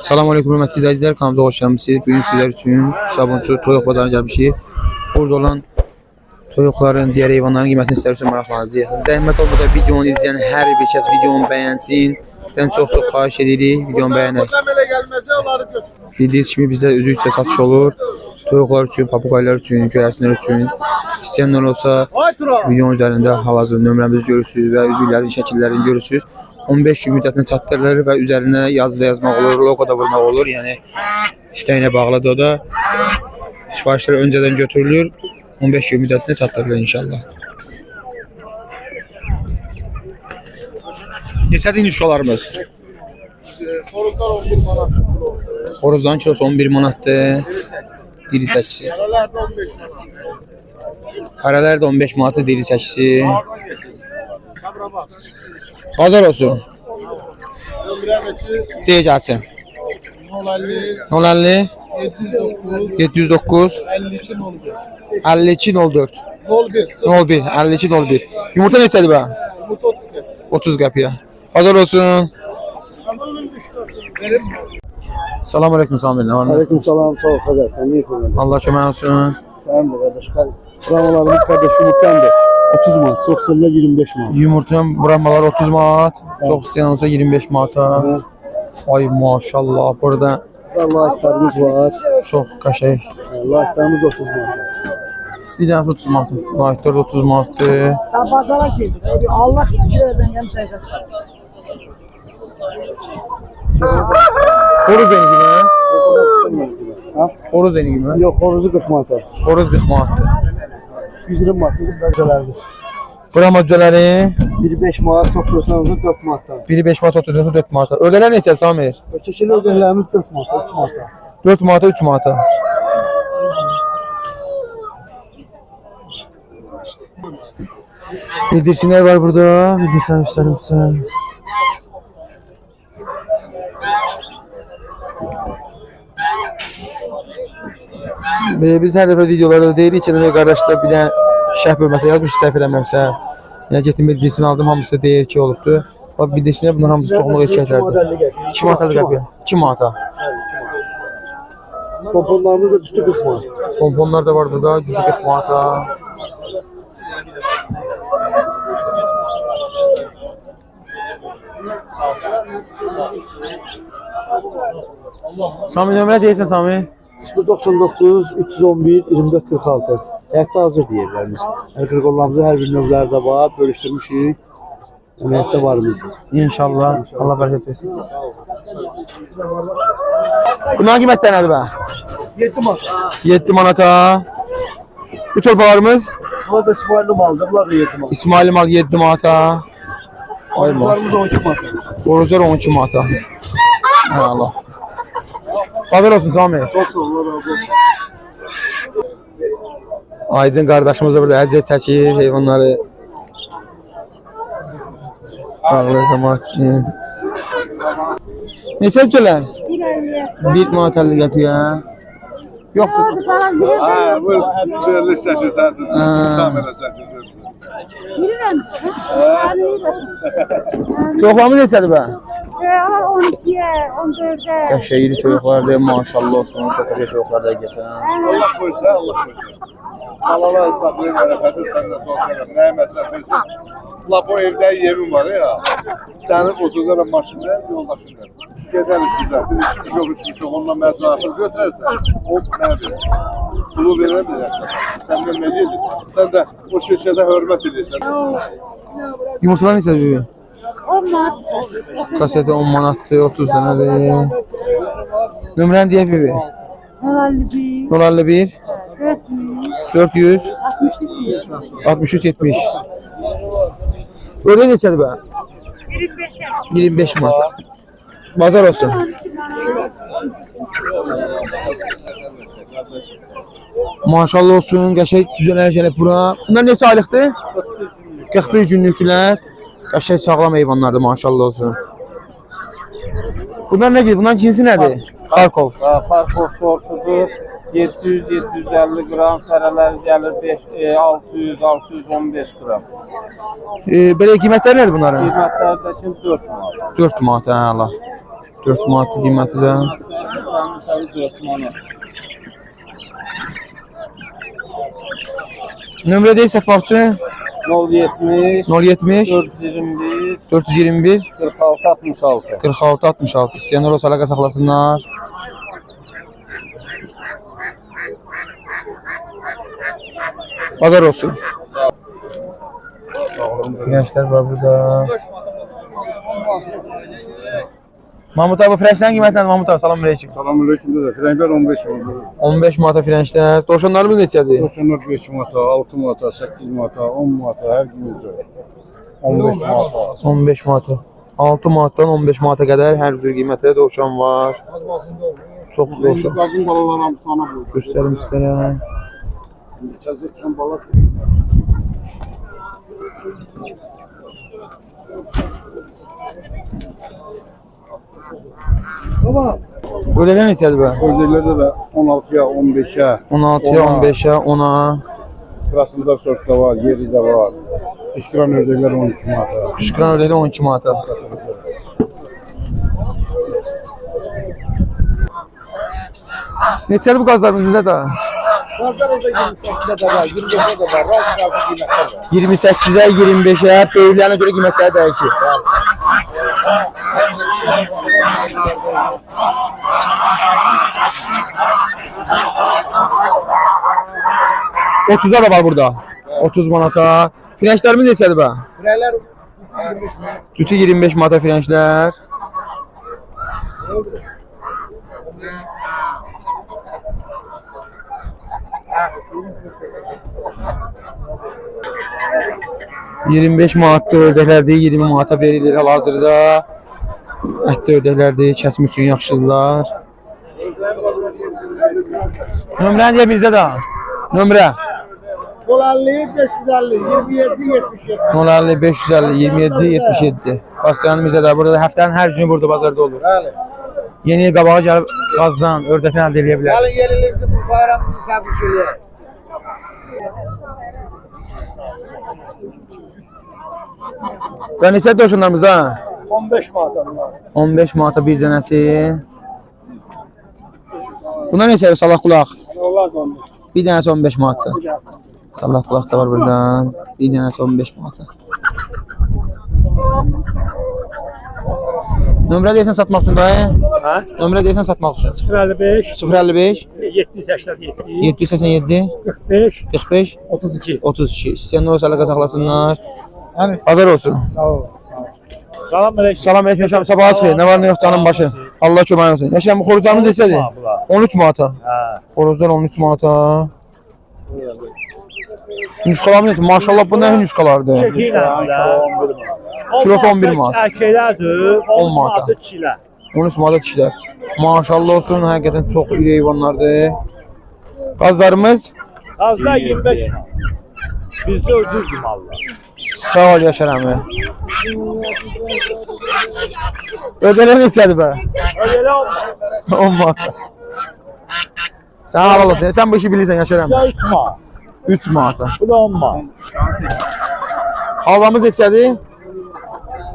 Salam aleyküm hörmətli izləyicilər, kanalımıza xoş gəlmisiniz. Bu gün sizlər üçün Sabunçu toyuq bazarına gəlmişik. Burada olan toyuqların, digər heyvanların qiymətini sizlər üçün maraqlanacağıq. Zəhmət olmasa videonu izləyən hər bir kəs videonu bəyənsin. Sizdən çox-çox xahiş edirik, videonu bəyənək. Bildiyiniz kimi bizdə üzükdə satış olur. Toyuqlar üçün, papuqaylar üçün, göyərsinlər üçün. İstəyənlər olsa videonun üzərində hal-hazır nömrəmizi görürsünüz və üzüklərin şəkillərini görürsünüz. 15 gün müddətinə çatdırılır və üzərinə yazı da yazmaq olur, loqo da vurmaq olur. Yəni istəyinə bağlıdır o da. Sifarişlər öncədən götürülür. 15 gün müddətinə çatdırılır inşallah. Neçədir nüşqalarımız? Soruklar 11 manat. Xoruzdan kilosu 11 manatdır. Diri çəkisi. Yerlerde 15 manat. Fərələr də 15 manatdır diri çəkisi. Bazar olsun. Deyə gəlsin. 050 050 709 709 52 01. 52 04 01. 01 52 01. Yumurta neçədir bə? Umut 30 30 qəpiyə. Bazar olsun. Salam aleyküm nə? Aleyküm selam, sağ ol kardeş. Sen iyisin. Allah kömək olsun. Sen de kardeş. Kramalarımız kardeş umutlandı. 30 manat, çok sırla 25 manat. Yumurtanın buranmalar 30 manat. Çox istəyən olsa 25 manata. Ay maşallah. Burada Allah ihtarımız var. çox qəşəng. Allah ihtarımız 30 manat. Bir dənə 30 manat. Layıqlar 30 manatdır. Ya bazara girdik. Allah iki versen gel sayacak. Xoruz eni kimi? Gibi. Ha? Xoruz eni kimi? Yok, horozu 40 manat. Xoruz 40 manatdır. 120 manat. Bizim bölgelerimiz. Bura modülləri Biri 5 manat, çok kursanızda 4 manattan. biri 5 manat, 30 4 manat. Ödələr neçə Samir? Ötekili ödelerimiz 4 manat, 3 manat. 4 manata, 3 manata. Bildirçinler var burada. Bildirsen gösterim Ve biz hər dəfə videolarda deyirik ki, nə qardaşlar bir dənə şərh bölməsə yazmış səhv eləmirəmsə. Yəni getdim bildirsini aldım, hamısı deyir ki, olubdu. Bax bildirsinə bunlar hamısı çoxluq erkəklərdir. 2 manata qəpiyə. 2 manata. Komponlarımız da düştü 40 manat. Pomponlar da var burada. Gücü 40 manata. Sami nömrə deyirsən Sami? 099 311 24 46. Həyatda hazır deyirlərimiz. Yəni qırqollarımızın hər bir növləri də var, bölüşdürmüşük. Əməliyyatda varımız. İnşallah. Allah bərəkət versin. Bunların qiymətləri nədir bə? 7 manat. 7 manata. Bu çorbalarımız Bunlar da İsmail'in maldı. Bunlar da 7 manat. İsmail mal 7 manata. Maşallah. 12 manat. Boruzlar 12 manata. Allah. Haber olsun Sami. Çok sağ ol, Allah razı olsun. Aydın qardaşımız da burada əziyyət çəkir heyvanları. Allah zamansın. Neçə gələn? Bir manat 50 qəpiyə. Yoxdur. Ha, bu güzellik sesi sensin. Ha. Kamera sesi. Çoxlamı neçədir bə? 12-yə, 14-ə. Qəşəng iri toyuqlardır, maşallah, sonu çox qəşəng toyuqlar da gətirən. Allah qoysa, Allah qoysa. Halala hesablayın, mərəfətin səndə son sənədə, nəyə məsəl versin. Lap o evdə yerim var ya, sənin oturda və maşında yoldaşın gedər sizə. Bir iki bir yox, üç bir yox, ondan məzun artıq götürərsən, o mənə verərsən. Pulu verə bilərsən. Sən də nə deyirsən? Sən də o şirkətə hörmət edirsən. Yumurtalar necə verir? 10 manat. Kaseti 10 manatdır, 30 dənədir. Nömrəni deyə bir. 51, 051 400, 400 63, 63 70. Öyle neçədir bə? 25'e. 25 manat. Bazar olsun. Maşallah olsun, qəşəng düzələr gəlib bura. Bunlar neçə aylıqdır? 41 günlükdülər. Qəşəng sağlam heyvanlardır, maşallah olsun. Bunlar nədir? Bunların cinsi nədir? Xarkov. Farkov sortudur. 700-750 qram, sərələr gəlir 5, e, 600-615 qram. E, belə qiymətləri nədir bunların? Qiymətləri də üçün 4 manat. 4 manat, hə, Allah. 4 manatlı qiyməti də. Misali 4 manat. Nömrə satmaq üçün 070 070 421 421 46 66. 46 66. İstəyənlər olsa əlaqə saxlasınlar. Bazar olsun. Frənçlər var burada. Mahmud abi frənçlərin qiyməti nədir Mahmud abi? Salam aleyküm. Selamünaleyküm dede. Frenkler 15 oldu. 15 manata frənçlər. Dovşanlarımız neçədir? Kurşunlar 5 manata, 6 manata, 8 manata, 10 manata her gün ödüyor. 15 manata. 15 manata. 6 manatdan 15 manata qədər hər cür qiymətdə dovşan var. Çox dovşan. Kadın balalar sana bu. Göstərim sizlərə. Çazı çıkan balık. Ölüler ne istedi be? Özellikle de 16'ya 15'e. 16'ya 15'e 10'a. Sırasında sort da var, yeri de var. Kışkıran ördekler 12 manata. Şükran ördekte 12 manata. Ne istedi bu gazlar bizde de? Bazılar orada 28'e de var, 25'e de var, razı razı kıymetler var. 28'e, 25'e, göre kıymetler değişir. 30'a da var burada. 30 manata. Frençlerimiz neçədir bə? Frençlər 25 manat. Cütü 25 manata frençlər. Yirmi beş manatlı ördəklərdir, 20 manata verilir hal-hazırda. Ətli ördəklərdir, kəsim üçün yaxşıdırlar. Nömrəni deyə bizdə də. Nömrə. Kol 50, 550, 27, 77. 050 550 27 77. Bastıranım bizə də burada da həftənin hər günü burada bazarda olur. Bəli. Yeni qabağa gəlib qazdan, ördəkdən əldə edə Gəlin bilərsiniz. yerinizi bu bayramınızı təbrik edək. Və neçə dövşənlərimizdə? 15 manata. 15 manata bir dənəsi. Buna neçə salaq qulaq? Onlar da 15. Bir dənəsi 15 manatdır. Salaq qulaq da var buradan. Bir dənəsi 15 manata. Nömrə deyirsən satmaq üçün dayı? Hə? Nömrə deyirsən satmaq üçün. 055 055 787 787 45 45 32 32. İstəyənlər olsa əlaqə saxlasınlar. Yəni Bazar olsun. Sağ ol. Salam aleyküm. Salam aleyküm şam sabahınız xeyir. Nə var nə yox canım başı. Allah köməyin olsun. Yaşam bu xoruzlarımız? Bunlar. 13 manata. Hə. Xoruzlar 13 manata. Hünüşkalarımız neçə? Maşallah bu nə hünüşkalardır? Çəkiylə də. Kilosu 11 manat. Erkəklərdir. 10 10 manata. manatı kişilər. 13 manata dişilər. Maşallah olsun, həqiqətən çox iri heyvanlardır. Qazlarımız Azda 25 manat. Bizdə ucuzdur mallar. sağ ol Yaşar əmi. Ödələr neçədir bə? Öyle olmaz. 10 manata. Sən halal olsun. Sən bu işi bilirsən Yaşar əmi. da 3 manat. 3 manata. Bu da 10 manat. Halvamız neçədir?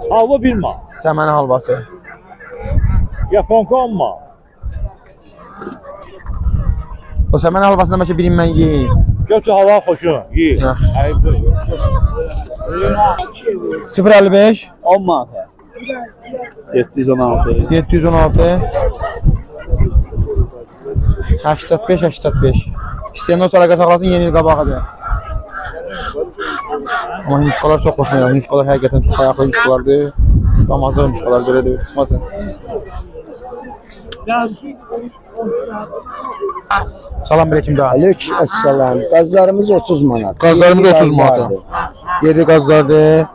Halva 1 manat. Səməni halvası. Yaponka 10 manat. O səməni halvasından bəlkə birini mən yeyeyim. Götür hava xoşun. Yi. Yaxşı. Ayıbdır. 055 10 manat. 716. 716 85 85 İstəyən olsa əlaqə saxlasın yeni il qabağıdır. Amma hünüşkalar çox xoşuma gəlir. Hünüşkalar həqiqətən çox ayaqlı hünüşkalardır. Damazlı hünüşkalar belə deyil, qısmasın. Salam aleyküm daha. Aleykümselam. Qazlarımız 30 manat. Qazlarımız Yedi 30 manata. qazlardır. Yeri qazlardır.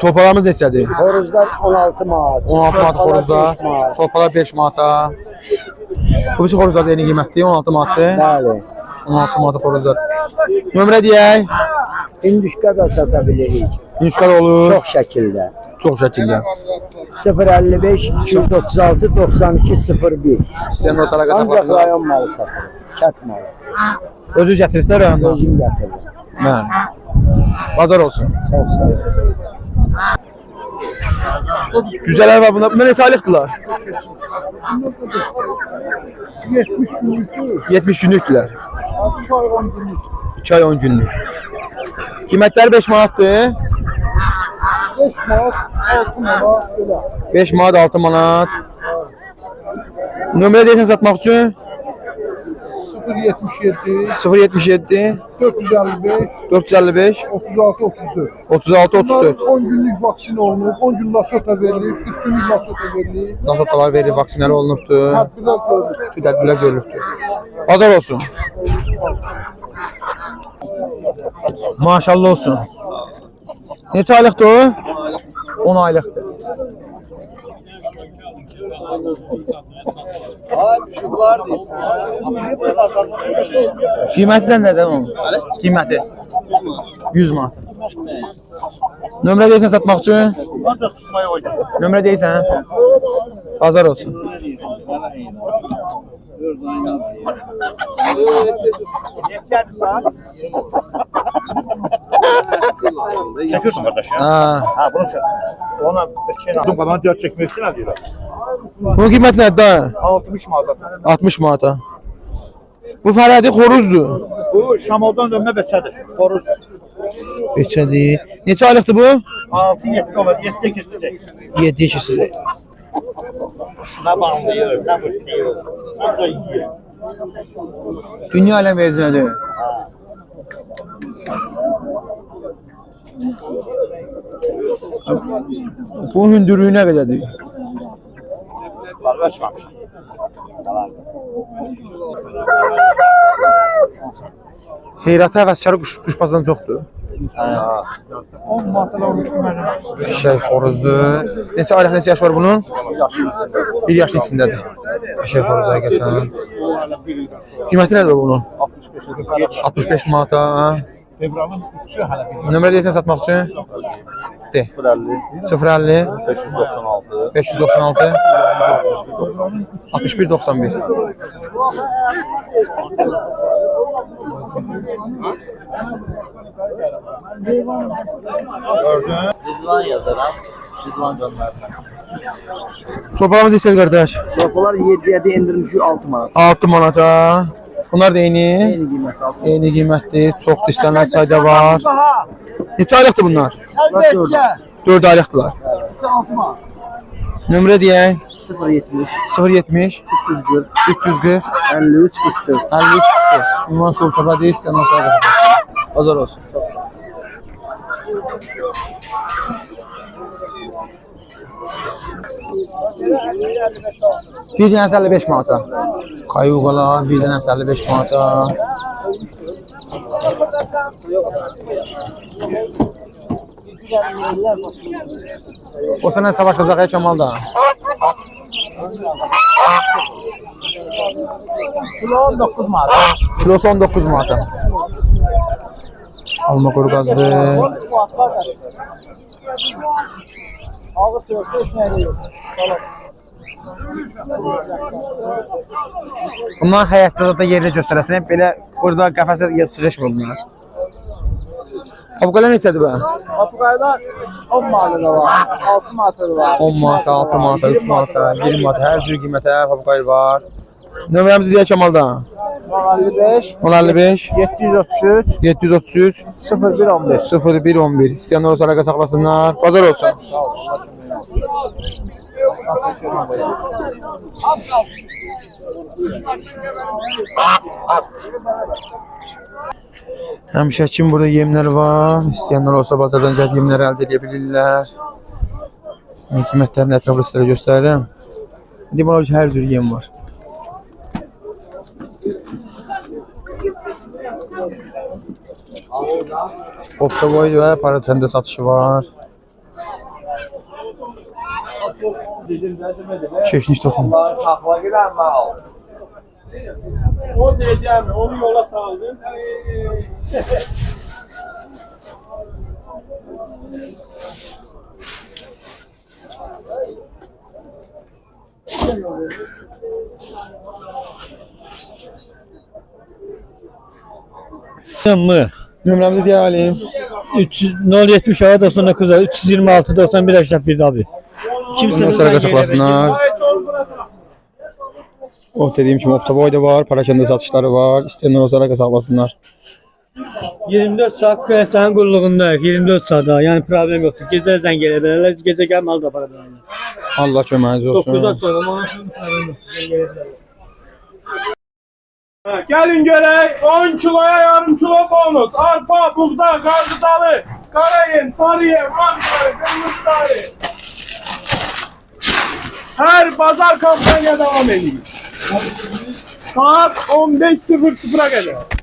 Topalarımız neçədir? Horuzlar 16 manat. 16 manat manat. çorpalar 5 manata. Bu birisi xoruzlar da yeni qiymətdir, 16 manatdır. Bəli. 16 manata xoruzlar. Nömrə deyək, İndişka da sata bilirik. Hünüşkar olur, Çox şəkildə. çox şəkildə. 055 236 92 01. İstəyən olsa əlaqə Ancaq saxlasınlar. rayon malı satırıq. Kət malı. Özü gətirirsə rayonda. Özüm gətirirəm. Bəli. Bazar olsun. Çox sağ ol. Cüceler var bunlar. Bunlar neçə aylıqdılar? 70 günlüktür. 70 günlükdülər. 2 ay 10 günlük. 2 ay 10 günlük. Qiymətləri 5 manatdır. 5 manat 6 manat belə. 5 manat 6 manat. Nömrə deyirsən satmaq üçün 077 077 455 455 36 34. 36 34. 10 günlük vaksin olunub, 10 gün lasota verilib, 3 günlük lasota verilib. Nasotalar verir, vaksinlər olunubdur. Tədbirlər görülüb. Tədbirlər görülübdür. Bazar olsun. Maşallah olsun. Neçə aylıqdır o? 10 aylıqdır. Qiyməti nədən onun? Qiyməti 100 manat. Nömrə deyirsən satmaq üçün? Nömrə deyirsən? Bazar olsun. Çekiyorsun kardeş ya. Ha. Ha bunu sen. Ona bir şey aldım kadar dört çekmek için ne diyorlar? Bunun qiyməti nədir? da? 60 manat. 60 manata. Bu Fərədi xoruzdur. Bu Şamaldan dönme beçədir. Koruz. Beçədir. Neçə aylıqdır bu? 6-7 olur. 7'ye geçecek. 7 kişisi. Ne bağlıyor, ne boşluyor. Ancak yiyor. Dünya verzinədir. Bu hündürlüyü nə qədərdir? Vallahi açmamış. Heyrata həvəskar quş quşbazdan çoxdur. 10 manat olmuş mənim. Eşək xoruzdur. Neçə aylıq, neçə yaş var bunun? 1 yaşın içindədir. Eşək xoruzu həqiqətən. Qiyməti nədir bunun? 65 manata. Fevralın 3'ü hala bir. Nömrə deyirsən satmaq üçün? De. 050 596. 596 61 91 Rizvan yazaram. Rizvan gönderdim. Toprağımız istedi kardeş. Bunlar 7-7 indirmiş 6 manat. 6 manata. Bunlar da eyni. Eyni qiymət 6 Eyni qiymətli. Çox dişlənən sayda var. Neçə aylıqdır bunlar? 4 aylıqdılar. Nömrə deyək. 070 070 340 340 53 44. 53 Ünvan Sultaba deyil, sən o sayda. Azar olsun. Bir dənə 55 manata. Kayuqalar bir dənə 55 manata. O sənə savaşacaq ya Kemal da. Kilo 19 manat. Kilosu 19 manata. Alma qurqazdı. Ağır yoxdur, heç nə yoxdur. Qalaq. Bunlar həyətdə də yerli göstərəsən. Belə burada qəfəsə yığışmır bunlar. Papqalar neçədir bə? Papqalar 10 manatda var, 6 manatda var. 10 manat, 6 manat, 3 manat, 20 manat, hər cür qiymətə papqal var. Nömrəmizi deyək Kamaldan. 55 055 733 733 0115. 0111. İstəyənlər olsa əlaqə saxlasınlar. Bazar olsun. Həmişəkin burada yemlər var. İstəyənlər olsa bilirlər. Mən qiymətlərini ətraflı sizlərə göstərirəm. Demək olar ki, hər cür yem var. Ofta boy və paratəndə satışı var. Çeşniş toxum. Saxla girən mal. O diyeceğim, onu yola saldım. Nömrəmizi deyə alayım. 300 070 hava 99 326 91 aşağı bir abi. Ondan sonra kasıklasınlar. O dediğim gibi Optaboy da var. Parakende satışları var. İsteyenler olsa da kasıklasınlar. 24 saat kıyafetin kulluğunda 24 saat daha yani problem yoktur. Gece zəng gələ bilərlər, gecə gəl mal da apara bilərlər. Allah köməyiniz 9-dan olsun. sonra ona problem yoxdur. Gelin görək 10 kiloya yarım kilo bonus. Arpa, buğda, qarğıdalı, qarayın, sarıyın, mantarı, qırmızı darı. Her bazar kampanya devam ediyor. Saat 15.00'a kadar.